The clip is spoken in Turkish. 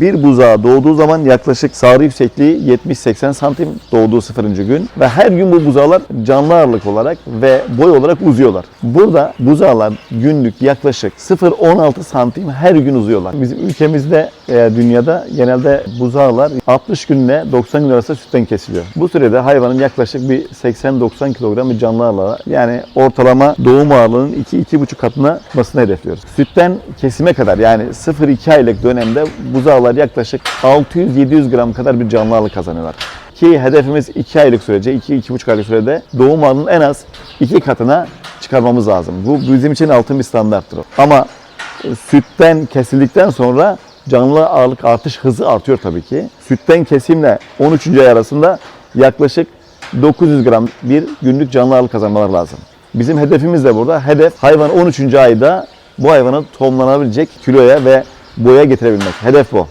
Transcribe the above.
Bir buzağı doğduğu zaman yaklaşık sarı yüksekliği 70-80 santim doğduğu 0. gün ve her gün bu buzağlar canlı ağırlık olarak ve boy olarak uzuyorlar. Burada buzağlar günlük yaklaşık 0-16 santim her gün uzuyorlar. Bizim ülkemizde veya dünyada genelde buzağlar 60 günle 90 gün arasında sütten kesiliyor. Bu sürede hayvanın yaklaşık bir 80-90 kilogram bir canlı ağırlığı yani ortalama doğum ağırlığının 2-2,5 katına çıkmasını hedefliyoruz. Sütten kesime kadar yani 0-2 aylık dönemde buzağlar yaklaşık 600-700 gram kadar bir canlı ağırlık kazanıyorlar. Ki hedefimiz 2 aylık sürece, 2-2,5 aylık sürede doğum ağırlığının en az 2 katına çıkarmamız lazım. Bu bizim için altın bir standarttır. Ama e, sütten kesildikten sonra canlı ağırlık artış hızı artıyor tabii ki. Sütten kesimle 13. ay arasında yaklaşık 900 gram bir günlük canlı ağırlık kazanmalar lazım. Bizim hedefimiz de burada. Hedef hayvan 13. ayda bu hayvanı tohumlanabilecek kiloya ve boya getirebilmek. Hedef bu.